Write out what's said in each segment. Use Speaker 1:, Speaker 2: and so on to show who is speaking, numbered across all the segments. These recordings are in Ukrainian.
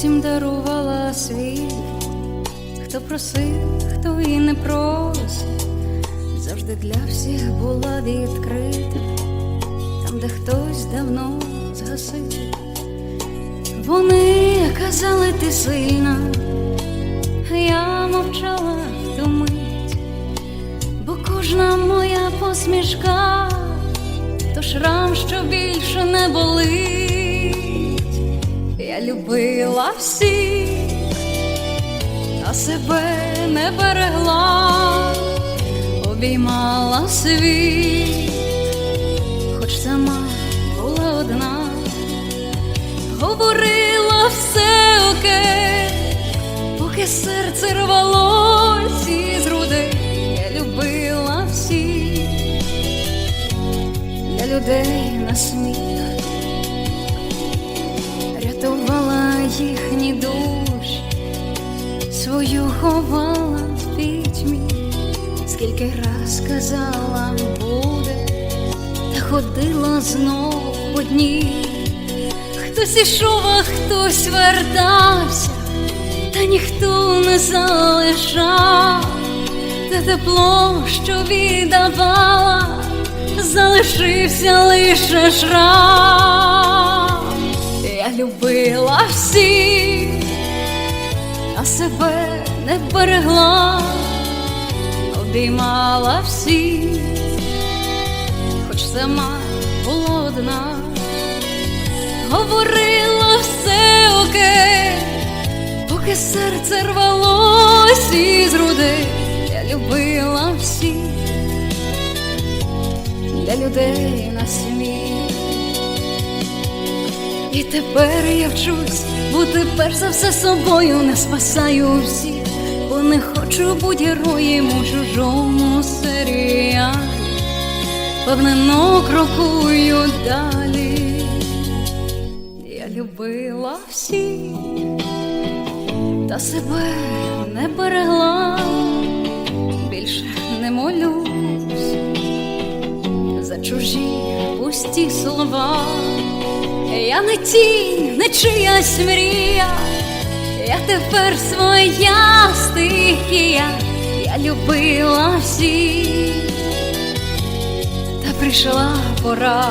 Speaker 1: всім дарувала світ, хто просив, хто і не просить, завжди для всіх була відкрита, там, де хтось давно згасив. Вони казали, ти сильна, я мовчала в ту мить, бо кожна моя посмішка то шрам, що більше любила всіх, а себе не берегла, обіймала світ, хоч сама була одна, говорила все окей, поки серце рвалось із грудей, я любила всіх для людей на сміх, рятувала їхні душі, свою ховала в пітьмі, скільки раз казала буде, та ходила знов по дні. Хтось ішов, а хтось вертався, та ніхто не залишав, те тепло, що віддавала, залишився лише шрам. Я любила всіх, а себе не берегла, обіймала всіх, хоч сама була одна, говорила все окей, поки серце рвалось із грудей, я любила всіх для людей на сміх. І тепер я вчусь бути перш за все собою, не спасаю всіх, бо не хочу бути героєм у чужому серіалі. Певнено крокую далі. Я любила всіх, та себе не берегла, більше не молюсь за чужі пусті слова. Я не тінь, не чиясь мрія, я тепер своя стихія, я любила всіх, та прийшла пора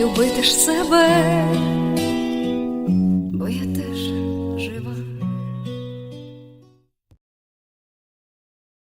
Speaker 1: любити ж себе, бо я теж жива.